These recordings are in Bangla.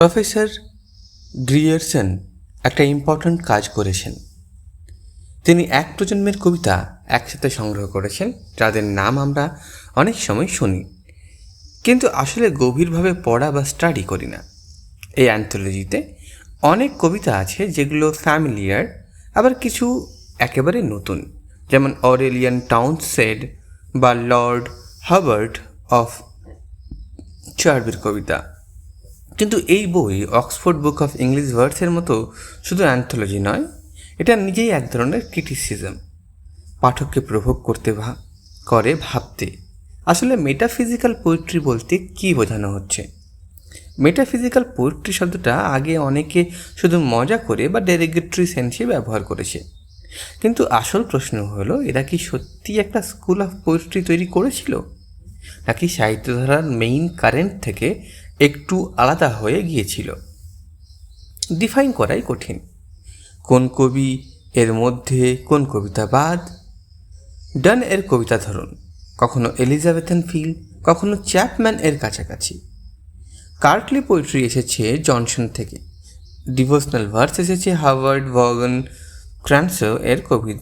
প্রফেসর গ্রিয়ারসন একটা ইম্পর্ট্যান্ট কাজ করেছেন। তিনি এক প্রজন্মের কবিতা একসাথে সংগ্রহ করেছেন, যাদের নাম আমরা অনেক সময় শুনি। কিন্তু আসলে গভীরভাবে পড়া বা স্টাডি করি না। এই অ্যান্থোলজিতে অনেক কবিতা আছে যেগুলো ফ্যামিলিয়ার আবার কিছু একেবারে নতুন। যেমন অরেলিয়ান টাউনসেড বা লর্ড হাবার্ট অফ চার্বির কবিতা। কিন্তু এই বই অক্সফোর্ড বুক অফ ইংলিশ ভার্সের মতো শুধু অ্যান্থোলজি নয়, এটা নিজেই এক ধরনের ক্রিটিসিজম। পাঠককে প্রভোগ করতে করে ভাবতে। আসলে মেটাফিজিক্যাল পোয়েট্রি বলতে কী বোঝানো হচ্ছে? মেটাফিজিক্যাল পোয়েট্রি শব্দটা আগে অনেকে শুধু মজা করে বা ডেরিগেটরি সেন্সে ব্যবহার করেছে। কিন্তু আসল প্রশ্ন হলো, এরা কি সত্যি একটা স্কুল অফ পোয়েট্রি তৈরি করেছিল? নাকি সাহিত্যধারার মেইন কারেন্ট থেকে একটু আলাদা হয়ে গিয়েছিল। ডিফাইন করাই কঠিন। কোন কবি এর মধ্যে কোন কবিতা বাদ? ডান এর কবিতা ধরুন, কখনো এলিজাবেথেন ফিল কখনো চ্যাপম্যান এর কাছাকাছি। কার্টলি পোয়েট্রি এসেছে জনসন থেকে। ডিভোশনাল ভার্স এসেছে হাওয়ার্ড ভগন ক্রান্সো এর কবি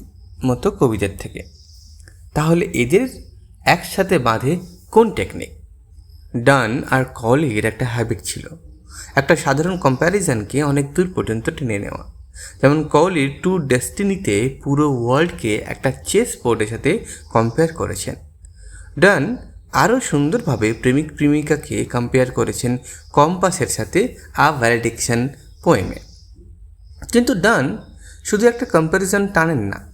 মতো কবিদের থেকে। তাহলে এদের একসাথে বাঁধে কোন টেকনিক? ডান আর কলির একটা হ্যাবিট ছিল। একটা সাধারণ কম্প্যারিজনকে অনেক দূর পর্যন্ত টেনে নেওয়া। যেমন কলির টু ডেস্টিনিতে পুরো ওয়ার্ল্ডকে একটা চেস বোর্ডের সাথে কম্পেয়ার করেছেন। ডান আরও সুন্দরভাবে প্রেমিক প্রেমিকাকে কম্পেয়ার করেছেন কম্পাসের সাথে আ ভ্যালিডিকশন পোয়েমে কিন্তু ডান শুধু একটা কম্প্যারিজন টানেন না,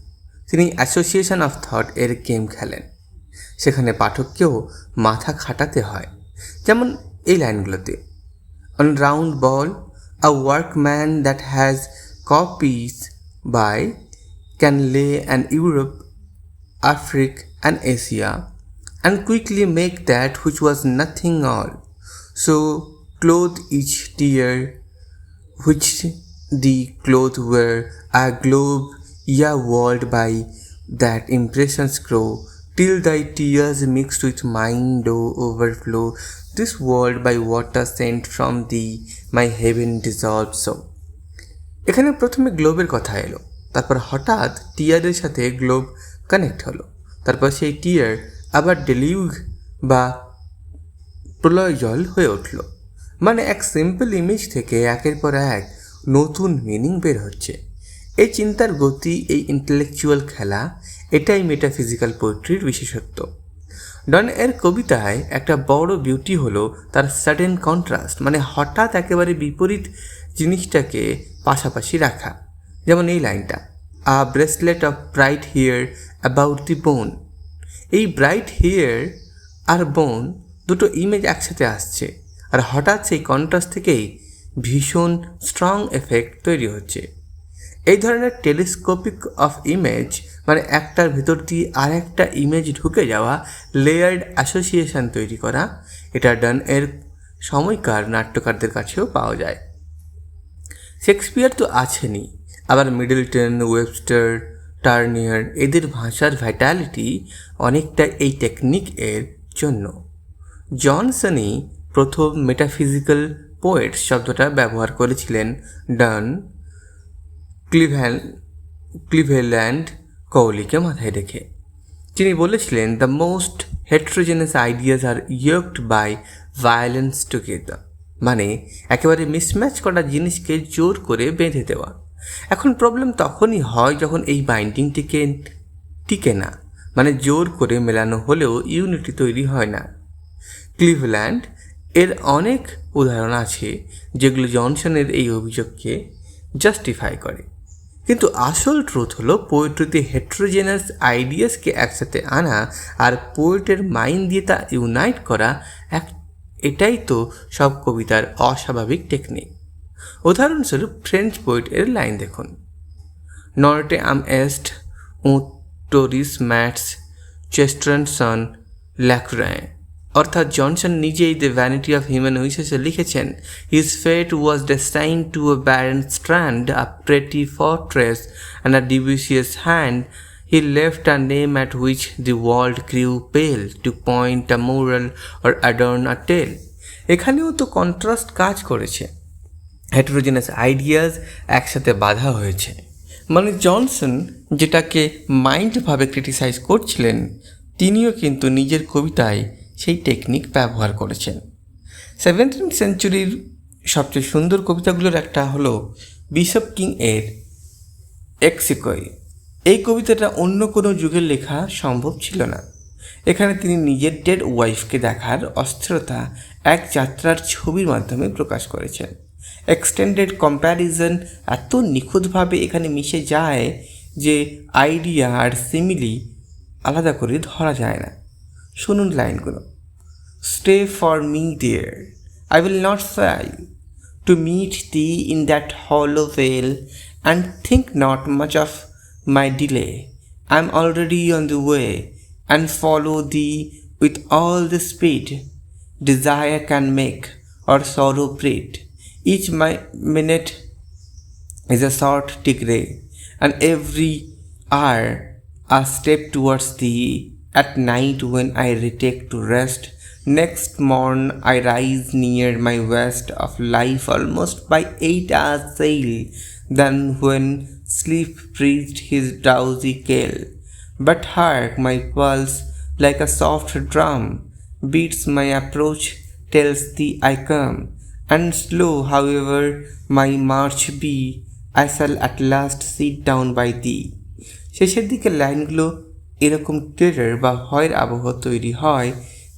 তিনি অ্যাসোসিয়েশন অফ থট এর গেম খেলেন। সেখানে পাঠককেও মাথা খাটাতে হয়। যেমন এই লাইনগুলোতে on round ball a workman that has copies by can lay an Europe Africa and Asia and quickly make that which was nothing all. So clothe each tear which the cloth were a globe, yeah, walled by that impressions grow, till thy tears mixed with mine do overflow. This world by water sent from thee, my heaven dissolved so. এখানে প্রথমে গ্লোবের কথা এলো তারপর হঠাৎ টিয়ারের সাথে গ্লোব কানেক্ট হলো তারপর সেই টিয়ার আবার ডেলিউগ বা প্রলয় জল হয়ে উঠল মানে এক সিম্পল ইমেজ থেকে একের পর এক নতুন মিনিং বের হচ্ছে এই চিন্তার গতি, এই ইন্টেলেকচুয়াল খেলা, এটাই মেটাফিজিক্যাল পোয়েট্রির বিশেষত্ব। ডন এর কবিতায় একটা বড় বিউটি হলো তার সাডেন কন্ট্রাস্ট মানে হঠাৎ একেবারে বিপরীত জিনিসটাকে পাশাপাশি রাখা। যেমন এই লাইনটা a bracelet of bright hair about the bone এই ব্রাইট হিয়ার আর বোন দুটো ইমেজ একসাথে আসছে, আর হঠাৎ সেই কন্ট্রাস্ট থেকেই ভীষণ স্ট্রং এফেক্ট তৈরি হচ্ছে। এই ধরনের টেলিস্কোপিক অফ ইমেজ মানে একটার ভেতর দিয়ে আর একটা ইমেজ ঢুকে যাওয়া লেয়ার্ড অ্যাসোসিয়েশন তৈরি করা, এটা ডান এর সময়কার নাট্যকারদের কাছেও পাওয়া যায়। শেক্সপিয়ার তো আছেনই, আবার মিডলটন, ওয়েবস্টার, টার্নিয়ার, এদের ভাষার ভ্যাটালিটি অনেকটা এই টেকনিক এর জন্য। জনসনই প্রথম মেটাফিজিক্যাল পোয়েট শব্দটা ব্যবহার করেছিলেন ডান ক্লিভ্যান ক্লিভেল্যান্ড কৌলিকে মাথায় রেখে। তিনি বলেছিলেন the most heterogeneous ideas are yoked by violence together মানে একেবারে মিসম্যাচ করা জিনিসকে জোর করে বেঁধে দেওয়া। এখন প্রবলেম তখনই হয় যখন এই বাইন্ডিংটিকে টিকে না। মানে জোর করে মেলানো হলেও ইউনিটি তৈরি হয় না। ক্লিভল্যান্ড এর অনেক উদাহরণ আছে, যেগুলো জনসনের এই অভিযোগকে জাস্টিফাই করে। কিন্তু আসল ট্রুথ হলো পোয়েট্রিতে হেট্রোজেনাস আইডিয়াসকে একসাথে আনা আর পোয়েটের মাইন্ড দিয়ে তা ইউনাইট করা এক, এটাই তো সব কবিতার অস্বাভাবিক টেকনিক উদাহরণস্বরূপ ফ্রেঞ্চ পোয়েট এর লাইন দেখুন। নর্টে আম এস্ট উটোরিস ম্যাটস চেস্ট্রনসন ল্যাক্রায় অর্থাৎ জনসন নিজেই দ্য ভ্যানিটি অফ হিউম্যান উইসেসে লিখেছেন his fate was destined to a barren strand a pretty fortress and a dubious hand He left a name at which the world grew pale to point a moral or adorn a tale. এখানেও তো কন্ট্রাস্ট কাজ করেছে। হেটারোজেনাস আইডিয়াস একসাথে বাধা হয়েছে। মানে জনসন যেটাকে মাইন্ডভাবে ক্রিটিসাইজ করছিলেন, তিনিও কিন্তু নিজের কবিতায় সেই টেকনিক ব্যবহার করেছেন। সেভেন্টিন সেঞ্চুরির সবচেয়ে সুন্দর কবিতাগুলোর একটা হলো বিশপ কিং এর এক্সিকই এই কবিতাটা অন্য কোনো যুগের লেখা সম্ভব ছিল না। এখানে তিনি নিজের ডেড ওয়াইফকে দেখার অস্থিরতা এক যাত্রার ছবির মাধ্যমে প্রকাশ করেছেন। এক্সটেন্ডেড কম্প্যারিজন এত নিখুঁতভাবে এখানে মিশে যায় যে আইডিয়া আর সিমিলি আলাদা করে ধরা যায় না। শুনুন লাইনগুলো Stay for me, dear. I will not fail to meet thee in that hollow vale, and think not much of my delay. I am already on the way, and follow thee with all the speed desire can make or sorrow breed. Each minute is a short degree, and every hour a step towards thee. At night, when I retake to rest, next morn I rise near my west of life almost by eight hours sail, than when sleep breathed his drowsy gale. But hark, my pulse, like a soft drum, beats my approach, tells thee I come, and slow, however, my march be, I shall at last sit down by thee. শেষের দিকে লাইনগুলো এরকম টেরার বা ভয়ের আবহ তৈরি হয়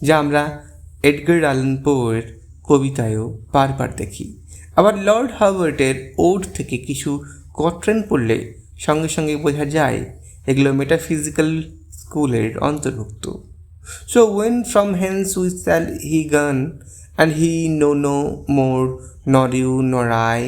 যা আমরা এডগার আলন পোয়ের কবিতায়ও বারবার দেখি। আবার লর্ড হার্বার্টের ওড থেকে কিছু কট্রেন পড়লে সঙ্গে সঙ্গে বোঝা যায় এগুলো মেটাফিজিক্যাল স্কুলের অন্তর্ভুক্ত। So when from hence we shall be gone and be no no more nor you nor I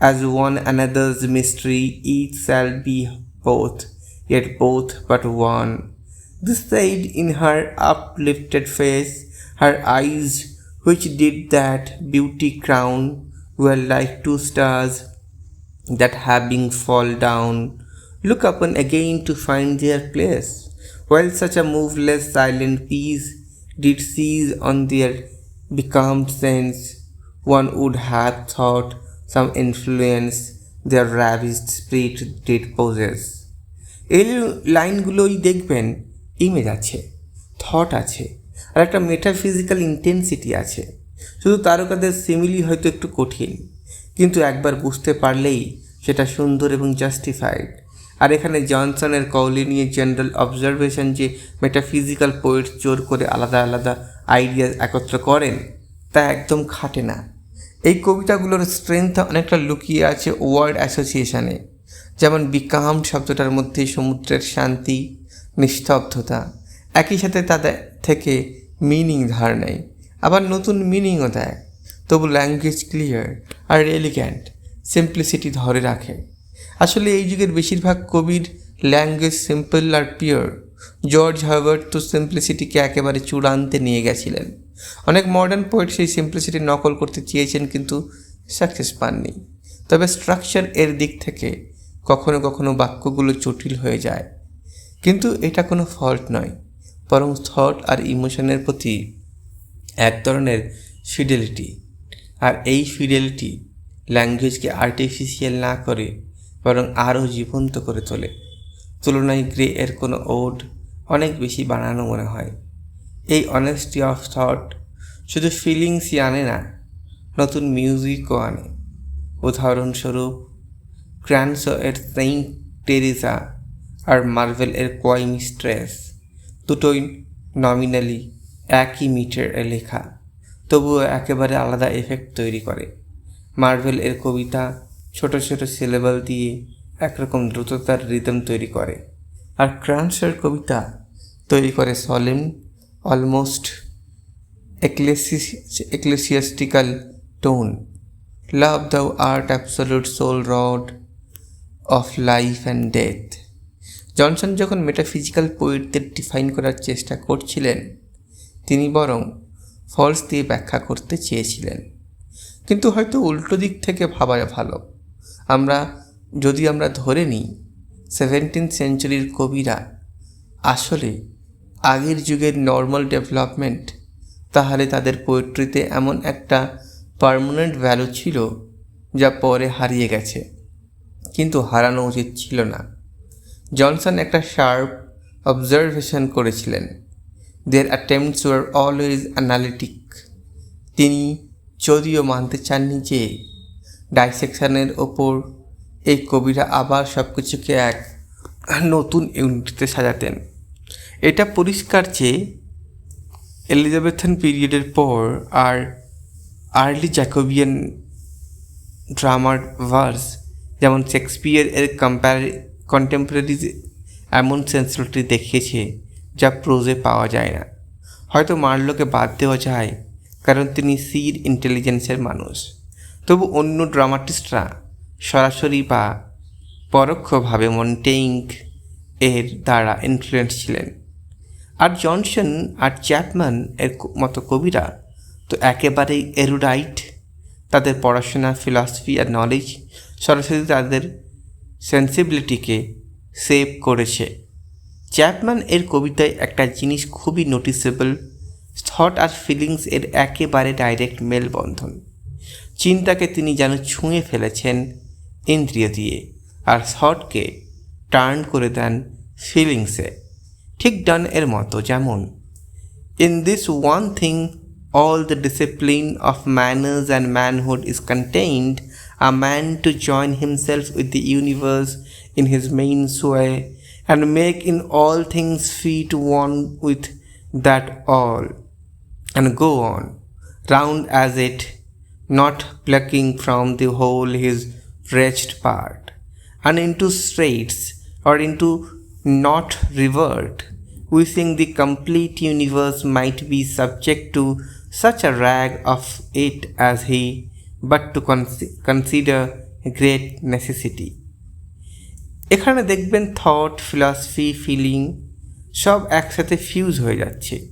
as one another's mystery it shall be both, yet both but one. This said in her uplifted face, her eyes, which did that beauty crown, were like two stars that having fall down, look upon again to find their place, while such a moveless silent peace did seize on their becalmed sense, one would have thought some influence their ravished spirit did possess. এই লাইনগুলোই দেখবেন ইমেজ আছে থট আছে, আর একটা মেটাফিজিক্যাল ইন্টেন্সিটি আছে। শুধু তারকাদের সিমিলি হয়তো একটু কঠিন, কিন্তু একবার বুঝতে পারলেই সেটা সুন্দর এবং জাস্টিফাইড আর এখানে জনসনের কৌলি নিয়ে জেনারেল অবজারভেশন যে মেটাফিজিক্যাল পোয়েট জোর করে আলাদা আলাদা আইডিয়া একত্র করেন, তা একদম খাটে না। এই কবিতাগুলোর স্ট্রেংথ অনেকটা লুকিয়ে আছে ওয়ার্ড অ্যাসোসিয়েশনে যেমন বিকাম শব্দটার মধ্যে সমুদ্রের শান্তি, নিস্তব্ধতা। একই সাথে তাদের থেকে মিনিং ধার নেয় আবার নতুন মিনিংও দেয়। তবু ল্যাঙ্গুয়েজ ক্লিয়ার আর এলিগ্যান্ট সিম্পলিসিটি ধরে রাখে। আসলে এই যুগের বেশিরভাগ কবির ল্যাঙ্গুয়েজ সিম্পল আর পিওর জর্জ হার্ভার্ট তো সিম্পলিসিটিকে একেবারে চূড়ান্তে নিয়ে গেছিলেন। অনেক মডার্ন পোয়েট সেই সিম্পলিসিটি নকল করতে চেয়েছেন কিন্তু সাকসেস পাননি। তবে স্ট্রাকচার এর দিক থেকে কখনো কখনো বাক্যগুলো জটিল হয়ে যায়। কিন্তু এটা কোনো ফল্ট নয়, বরং থট আর ইমোশনের প্রতি এক ধরনের ফিডেলিটি আর এই ফিডেলিটি ল্যাঙ্গুয়েজকে আর্টিফিশিয়াল না করে, বরং আরও জীবন্ত করে তোলে। তুলনায় গ্রে এর কোনো ওড অনেক বেশি বানানো মনে হয়। এই অনেস্টি অফ থট শুধু ফিলিংসই আনে না, নতুন মিউজিকও আনে। উদাহরণস্বরূপ ক্রান্সো এর সেইন্ট টেরিসা আর মার্ভেল এর কোয়াই মিস্ট্রেস দুটোই নমিনালি একই মিটার লেখা। তবুও একেবারে আলাদা এফেক্ট তৈরি করে। মার্ভেল এর কবিতা ছোট ছোট সিলেবাল দিয়ে একরকম দ্রুততার রিদম তৈরি করে। আর ক্রান্সের কবিতা তৈরি করে solemn almost ecclesiastical tone love thou art absolute soul rod of life and death Johnson যখন মেটাফিজিক্যাল পোয়েটদের ডিফাইন করার চেষ্টা করছিলেন, তিনি বরং ফলস দিয়ে ব্যাখ্যা করতে চেয়েছিলেন। কিন্তু হয়তো উল্টো দিক থেকে ভাবা ভালো। আমরা, যদি আমরা ধরে নিই সেভেন্টিন সেঞ্চুরির কবিরা আসলে আগের যুগের নর্মাল ডেভেলপমেন্ট তাহলে তাদের পোয়েট্রিতে এমন একটা পারমানেন্ট ভ্যালু ছিল যা পরে হারিয়ে গেছে। কিন্তু হারানো উচিত ছিল না। জনসন একটা শার্প অবজারভেশন করেছিলেন। Their attempts were always analytic তিনি যদিও মানতে চাননি যে ডাইসেকশনের ওপর এই কবিরা আবার সব কিছুকে এক নতুন ইউনিটিতে সাজাতেন। এটা পরিষ্কার যে এলিজাবেথান পিরিয়ডের পর আর আর্লি জ্যাকোবিয়ান ড্রামার ভার্স যেমন শেক্সপিয়ার এর কম্প্যার কন্টেম্পোরারিজ এমন সেন্সিটিভিটি দেখিয়েছে যা প্রোজে পাওয়া যায় না। হয়তো মার্লোকে বাদ দেওয়া যায়, কারণ তিনি সির ইন্টেলিজেন্সের মানুষ। তবু অন্য ড্রামাটিস্টরা সরাসরি বা পরোক্ষভাবে মন্টেইং এর দ্বারা ইনফ্লুয়েন্স ছিলেন। আর জনসন আর চ্যাপম্যান এর মতো কবিরা তো একেবারেই এরুডাইট তাদের পড়াশোনা ফিলসফি আর নলেজ সরাসরি তাদের সেন্সিবিলিটিকে সেভ করেছে। চ্যাপম্যান এর কবিতায় একটা জিনিস খুবই নোটিসেবল থট আর ফিলিংস এর একেবারে ডাইরেক্ট মেলবন্ধন। চিন্তাকে তিনি যেন ছুঁয়ে ফেলেছেন ইন্দ্রিয় দিয়ে, আর থটকে টার্ন করে দেন ফিলিংসে ঠিক ডান এর মতো, যেমন in this one thing all the discipline of manners and manhood is contained a man to join himself with the universe in his main sway and make in all things feet one with that all, and go on, round as it, not plucking from the whole his wretched part, and into straits or into not revert, wishing the complete universe might be subject to such a rag of it as he, but to consi- consider great necessity. এখানে দেখবেন থট ফিলসফি ফিলিং সব একসাথে ফিউজ হয়ে যাচ্ছে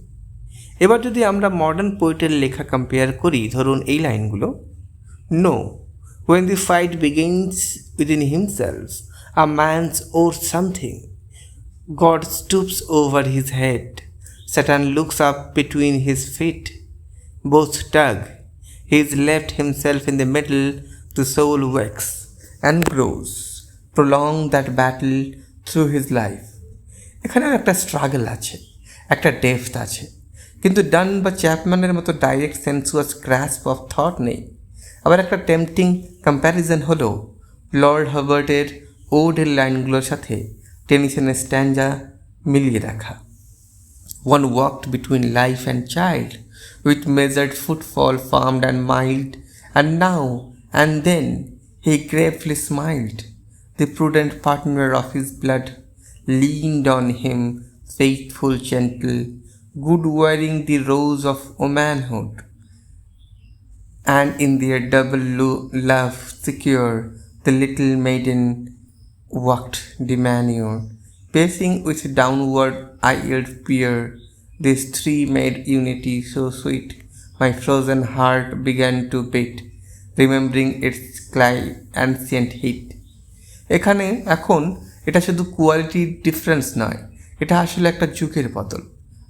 এবার যদি আমরা মডার্ন পোয়েটের লেখা কম্পেয়ার করি ধরুন এই লাইনগুলো no when the fight begins within himself a man's owes something God stoops over his head. Satan looks up between his feet. Both tug. He left himself in the middle. The soul wakes and grows. Prolong that battle through his life. এখানেও একটা স্ট্রাগল আছে একটা ডেপথ আছে কিন্তু ডান বা চ্যাপম্যানের মতো direct sensuous grasp of thought নেই আবার একটা টেম্পটিং কম্প্যারিজন হলো লর্ড হার্বার্টের ওডের লাইনগুলোর সাথে টেনিসনের স্ট্যান্ডা মিলিয়ে রাখা One walked between life and child, with measured footfall firm and mild, and now and then he gravely smiled. The prudent partner of his blood leaned on him, faithful, gentle, good wearing the rose of womanhood, and in their double lo- love secure, the little maiden walked demure, pacing with downward eyed peer. These three made unity so sweet, my frozen heart began to beat, remembering its cli- ancient heat. এখানে এখন এটা শুধু কোয়ালিটি ডিফারেন্স নয় এটা আসলে একটা যুগের বদল।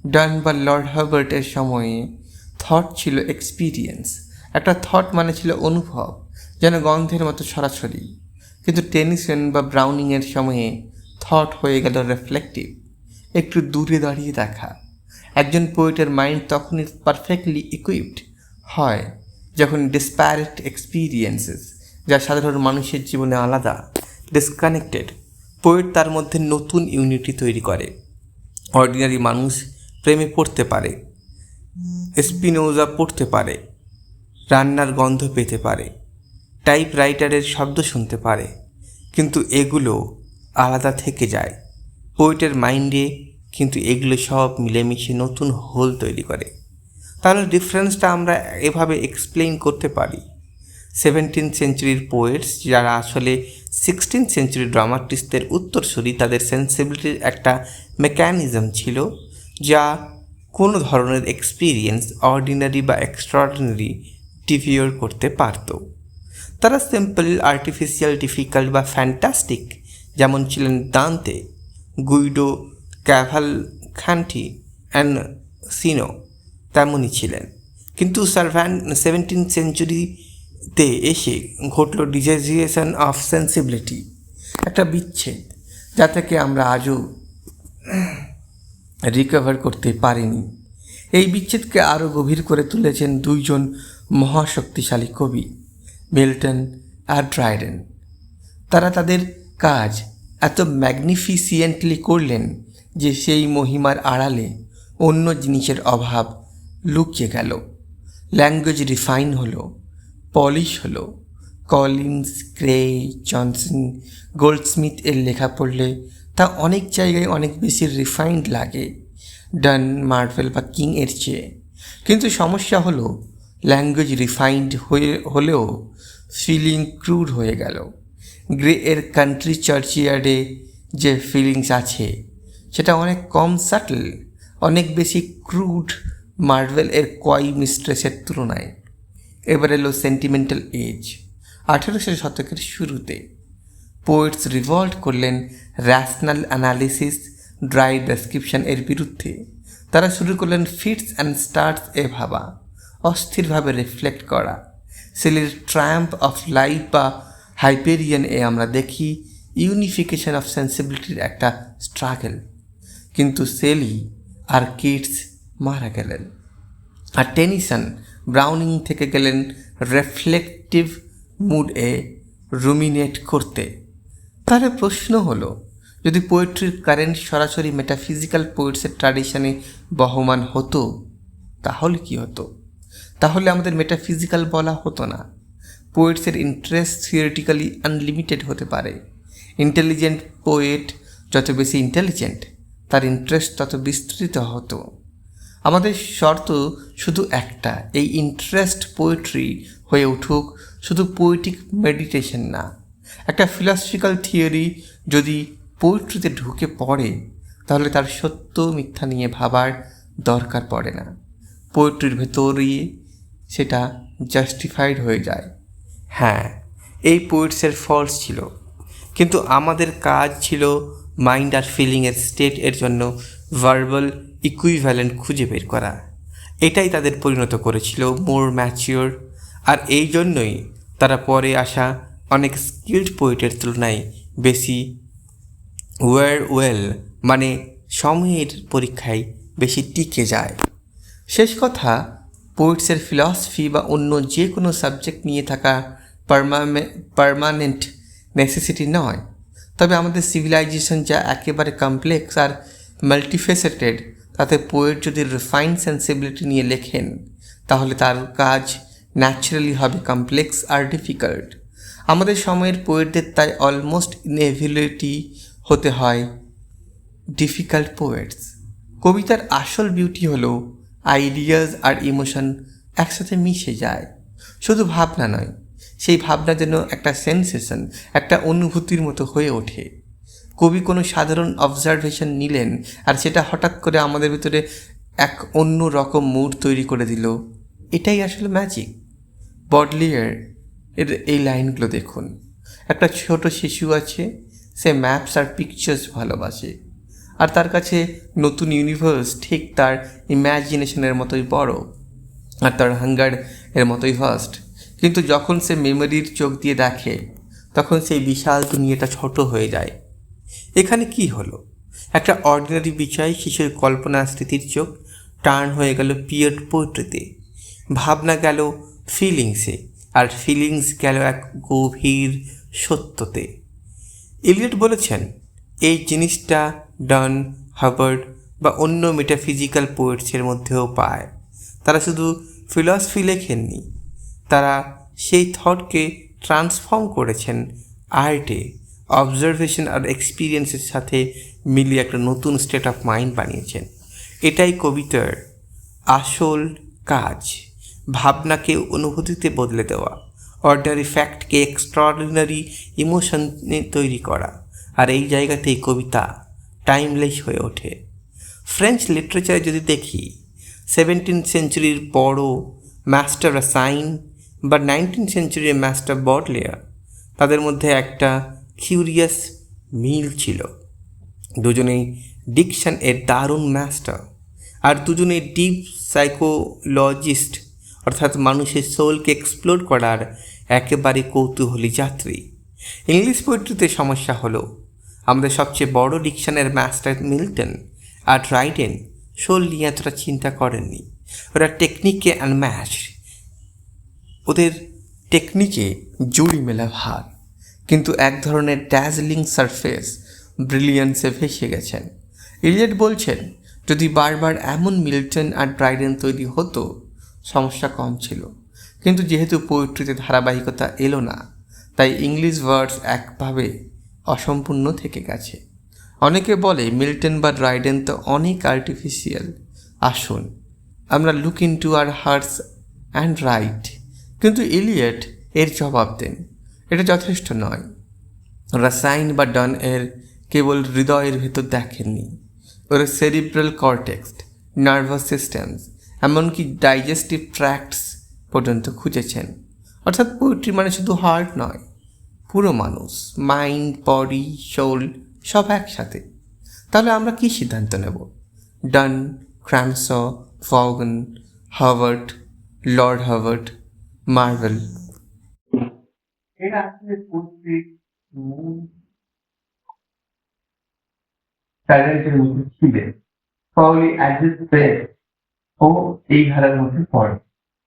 ডান বা লর্ড হার্বার্টের সময়ে থট ছিল এক্সপিরিয়েন্স একটা থট মানে ছিল অনুভব যেন গন্ধের মতো সরাসরি। কিন্তু টেনিসন বা ব্রাউনিংয়ের সময়ে থট হয়ে গেল রিফ্লেক্টিভ একটু দূরে দাঁড়িয়ে দেখা। একজন পোয়েটের মাইন্ড তখনই পারফেক্টলি ইকুইপড হয় যখন ডিসপ্যারেট এক্সপিরিয়েন্সেস যা সাধারণ মানুষের জীবনে আলাদা ডিসকানেক্টেড পোয়েট তার মধ্যে নতুন ইউনিটি তৈরি করে। অর্ডিনারি মানুষ প্রেমে পড়তে পারে স্পিনোজা পড়তে পারে, রান্নার গন্ধ পেতে পারে টাইপ রাইটারের শব্দ শুনতে পারে, কিন্তু এগুলো আলাদা থেকে যায়। পোয়েটের মাইন্ডে কিন্তু এগুলো সব মিলেমিশে নতুন হোল তৈরি করে। তাহলে ডিফারেন্সটা আমরা এভাবে এক্সপ্লেইন করতে পারি। সেভেন্টিন সেঞ্চুরির পোয়েটস যারা আসলে সিক্সটিন সেঞ্চুরি ড্রামাটিস্টদের উত্তরসূরি, তাদের সেন্সিবিলিটির একটা মেকানিজম ছিল যা কোনো ধরনের এক্সপিরিয়েন্স অর্ডিনারি বা এক্সট্রাঅর্ডিনারি ডিভিওর করতে পারত। তারা সিম্পল আর্টিফিশিয়াল ডিফিকাল্ট বা ফ্যান্টাস্টিক যেমন ছিলেন দান্তে, গুইডো ক্যাভাল খান্টি অ্যান্ড সিনো তেমনই ছিলেন। কিন্তু সার্ভ্যান সেভেন্টিন সেঞ্চুরিতে এসে ঘটল ডিজাইজিয়েশন অফ সেন্সিবিলিটি একটা বিচ্ছেদ, যা থেকে আমরা আজও রিকভার করতে পারিনি। এই বিচ্ছেদকে আরও গভীর করে তুলেছেন দুইজন মহাশক্তিশালী কবি, মিল্টন আর ড্রাইডেন। তারা তাদের কাজ এত ম্যাগনিফিসিয়েন্টলি করলেন যে সেই মহিমার আড়ালে অন্য জিনিসের অভাব লুকিয়ে গেল। ল্যাঙ্গুয়েজ রিফাইন হলো পলিশ হলো। কলিন্স ক্রে জনসন গোল্ডস্মিথ এর লেখা পড়লে তা অনেক জায়গায় অনেক বেশি রিফাইন্ড লাগে। ডান মার্ভেল বা কিং এর চেয়ে। কিন্তু সমস্যা হলো ল্যাঙ্গুয়েজ রিফাইন্ড হয়ে, হলেও ফিলিং ক্রুড হয়ে গেল। গ্রে এর কান্ট্রি চার্চিয়ার্ডে যে ফিলিংস আছে সেটা অনেক কম সাটল অনেক বেশি ক্রুড মার্ভেল এর কয় মিস্ট্রেসের তুলনায়। এবার এলো সেন্টিমেন্টাল এজ আঠেরোশো শতকের শুরুতে। পোয়েটস রিভল্ট করলেন র্যাশনাল অ্যানালিসিস ড্রাই ডেসক্রিপশন এর বিরুদ্ধে। তারা শুরু করলেন ফিটস অ্যান্ড স্টার্টস এ ভাবা, অস্থিরভাবে রিফ্লেক্ট করা। সেলির ট্রাম্প অফ লাইফ বা হাইপেরিয়ান এ আমরা দেখি ইউনিফিকেশন অফ সেন্সিবিলিটির একটা স্ট্রাগল কিন্তু সেলি আর কিডস মারা গেলেন। আর টেনিসন ব্রাউনিং থেকে গেলেন রেফ্লেকটিভ মুড রুমিনেট করতে। তাহলে প্রশ্ন হলো, যদি পোয়েট্রির কারেন্ট সরাসরি মেটাফিজিক্যাল পোয়েটসের ট্র্যাডিশনে বহমান হতো, তাহলে কি হতো? তাহলে আমাদের মেটাফিজিক্যাল বলা হতো না। পোয়েটসের ইন্টারেস্ট থিওরিটিক্যালি আনলিমিটেড হতে পারে। ইন্টেলিজেন্ট পোয়েট যত বেশি ইন্টেলিজেন্ট তার ইন্টারেস্ট তত বিস্তৃত হতো। আমাদের শর্ত শুধু একটা, এই ইন্টারেস্ট পোয়েট্রি হয়ে উঠুক, শুধু পোয়েটিক মেডিটেশন না। একটা ফিলসফিক্যাল থিওরি যদি পোয়েট্রিতে ঢুকে পড়ে, তাহলে তার সত্য মিথ্যা নিয়ে ভাবার দরকার পড়ে না। পোয়েট্রির ভেতরই সেটা জাস্টিফাইড হয়ে যায়। হ্যাঁ এই পোয়েটসের ফলস ছিল। কিন্তু আমাদের কাজ ছিল মাইন্ড আর ফিলিংয়ের স্টেট এর জন্য ভার্বাল ইকুইভ্যালেন্ট খুঁজে বের করা। এটাই তাদের পরিণত করেছিল মোর ম্যাচিওর আর এই জন্যই তারা পরে আসা অনেক স্কিল্ড পোয়েটের তুলনায় বেশি ওয়ার ওয়েল মানে সময়ের পরীক্ষায় বেশি টিকে যায়। শেষ কথা পোয়েটসের ফিলসফি বা অন্য যে কোনো সাবজেক্ট নিয়ে থাকা পারমানেন্ট নেসেসিটি নয়। তবে আমাদের সিভিলাইজেশন যা একেবারে কমপ্লেক্স আর মাল্টিফেসেটেড তাতে পোয়েট যদি রিফাইন সেন্সিবিলিটি নিয়ে লেখেন, তাহলে তার কাজ ন্যাচারালি হবে কমপ্লেক্স আর ডিফিকাল্ট আমাদের সময়ের পোয়েটদের তাই অলমোস্ট ইনএভিলিটি হতে হয় ডিফিকাল্ট পোয়েটস কবিতার আসল বিউটি হলো আইডিয়াস আর ইমোশন একসাথে মিশে যায়। শুধু ভাবনা নয় সেই ভাবনা যেন একটা সেন্সেশন একটা অনুভূতির মতো হয়ে ওঠে। কবি কোনো সাধারণ অবজারভেশন নিলেন আর সেটা হঠাৎ করে আমাদের ভিতরে এক অন্য রকম মুড তৈরি করে দিল। এটাই আসলে ম্যাজিক বডলিয়ার এর এই লাইনগুলো দেখুন। একটা ছোট শিশু আছে, সে ম্যাপস আর পিকচার্স ভালোবাসে। আর তার কাছে নতুন ইউনিভার্স ঠিক তার ইম্যাজিনেশনের মতোই বড়। আর তার হাঙ্গার এর মতোই ফার্স্ট কিন্তু যখন সে মেমোরির চোখ দিয়ে দেখে, তখন সেই বিশাল দুনিয়াটা ছোট হয়ে যায়। এখানে কি হলো? একটা অর্ডিনারি বিষয়, শিশুর কল্পনা স্মৃতির চোখ টার্ন হয়ে গেল পিয়ার পোয়েট্রিতে ভাবনা গেল ফিলিংসে আর ফিলিংস গেল এক গভীর সত্যতে। ইলিয়ট বলেছেন, এই জিনিসটা ডন হাবার্ড বা অন্য মেটাফিজিক্যাল পোয়েটসের মধ্যেও পায়। তারা শুধু ফিলসফি লেখেননি তারা সেই থটকে ট্রান্সফর্ম করেছেন আর্টে অবজারভেশন আর এক্সপিরিয়েন্সের সাথে মিলিয়ে একটা নতুন স্টেট অফ মাইন্ড বানিয়েছেন। এটাই কবিতার আসল কাজ, ভাবনাকে অনুভূতিতে বদলে দেওয়া অর্ডিনারি ফ্যাক্টকে এক্সট্রাঅর্ডিনারি ইমোশনে তৈরি করা, আর এই জায়গাতেই কবিতা টাইমলেস হয়ে ওঠে। ফ্রেঞ্চ লিটারেচারে যদি দেখি সেভেন্টিন সেঞ্চুরির বড় মাস্টার সাইন বা নাইনটিন সেঞ্চুরির মাস্টার বটলেয়ার তাদের মধ্যে একটা কিউরিয়াস মিল ছিল। দুজনেই ডিকশন এর দারুণ মাস্টার আর দুজনেই ডিপ সাইকোলজিস্ট অর্থাৎ মানুষের সোলকে এক্সপ্লোর করার একেবারে কৌতূহলী যাত্রী। ইংলিশ পোয়েট্রিতে সমস্যা হলো, আমাদের সবচেয়ে বড় ডিকশনের মাস্টার মিল্টন আর ড্রাইডেন সোল নিয়ে এতটা চিন্তা করেননি। ওরা টেকনিকে ম্যাশ ওদের টেকনিকে জুড়ি মেলা ভার। কিন্তু এক ধরনের ড্যাজলিং সারফেস ব্রিলিয়ান্সে ভেসে গেছেন। ইলিয়ট বলছেন, যদি বারবার এমন মিল্টন আর ড্রাইডেন তৈরি হতো, সমস্যা কম ছিল। কিন্তু যেহেতু পোয়েট্রিতে ধারাবাহিকতা এলো না, তাই ইংলিশ ওয়ার্ডস একভাবে অসম্পূর্ণ থেকে গেছে। অনেকে বলে মিল্টন বা ড্রাইডেন তো অনেক আর্টিফিশিয়াল আসুন, আমরা look into our hearts and write কিন্তু ইলিয়েট এর জবাব দেন। এটা যথেষ্ট নয়। ওরা সাইন বা ডন এর কেবল হৃদয়ের ভেতর দেখেননি। ওরা সেরিব্রাল কর্টেক্সট নার্ভাস সিস্টেমস, এমনকি ডাইজেস্টিভ ট্র্যাক্টস পর্যন্ত খুঁজেছেন। অর্থাৎ পোয়েট্রি মানে শুধু হার্ট নয়, পুরো মানুষ, মাইন্ড, বডি, সোল, সব একসাথে। তাহলে আমরা কি সিদ্ধান্ত নেব? ডান, ক্র্যামস, ফগন, হার্ভার্ড, লর্ড হার্ভার্ড ও এই ধারার মধ্যে পড়ে।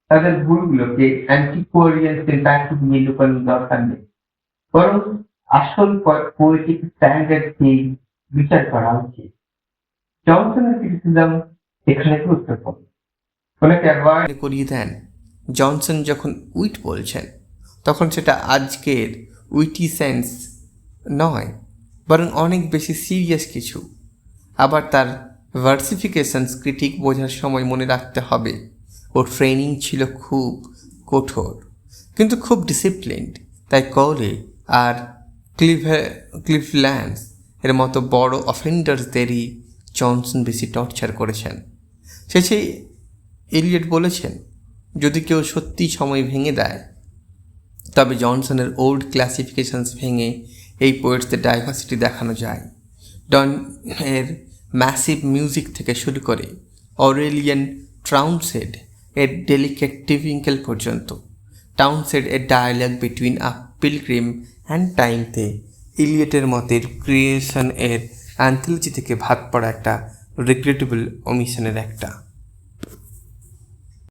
তাদের ভুলগুলোকে অ্যান্টিকোয়ারিয়ান সিনট্যাক্স নিয়ে লুকানোর দরকার নেই। বরং আসল পোয়েটিক স্ট্যান্ডার্ডকে বিচার করা উচিত। জনসনের ক্রিটিসিজম এখানে গুরুত্বপূর্ণ। ওনাকে অ্যাভয়েড করিয়ে দেন। জনসন যখন উইট বলছেন, তখন সেটা আজকের উইটি সেন্স নয়, বরং অনেক বেশি সিরিয়াস কিছু। আবার তার ভার্সিফিকেশনস ক্রিটিক বোঝার সময় মনে রাখতে হবে, ওর ট্রেনিং ছিল খুব কঠোর, কিন্তু খুব ডিসিপ্লিনড। তাই কলে আর ক্লিভে ক্লিভল্যান্ডস এর মতো বড় অফেন্ডার্সদেরই জনসন বেশি টর্চার করেছেন। শেষে এলিয়ট বলেছেন যদি কেউ সত্যি সময় ভেঙে দেয়, তবে জনসনের ওল্ড ক্লাসিফিকেশনস ভেঙে এই পোয়েটসদের ডাইভার্সিটি দেখানো যায়। ডন এর ম্যাসিভ মিউজিক থেকে শুরু করে অরেলিয়ান ট্রাউনসেড এর ডেলিকেট টিভিঙ্কেল পর্যন্ত টাউনসেড এর dialogue between a pilgrim and টাইমতে ইলিয়েটের মতের ক্রিয়েশন এর অ্যান্থোলজি থেকে ভাগ পড়া একটা রিগ্রেটেবল অমিশনের একটা।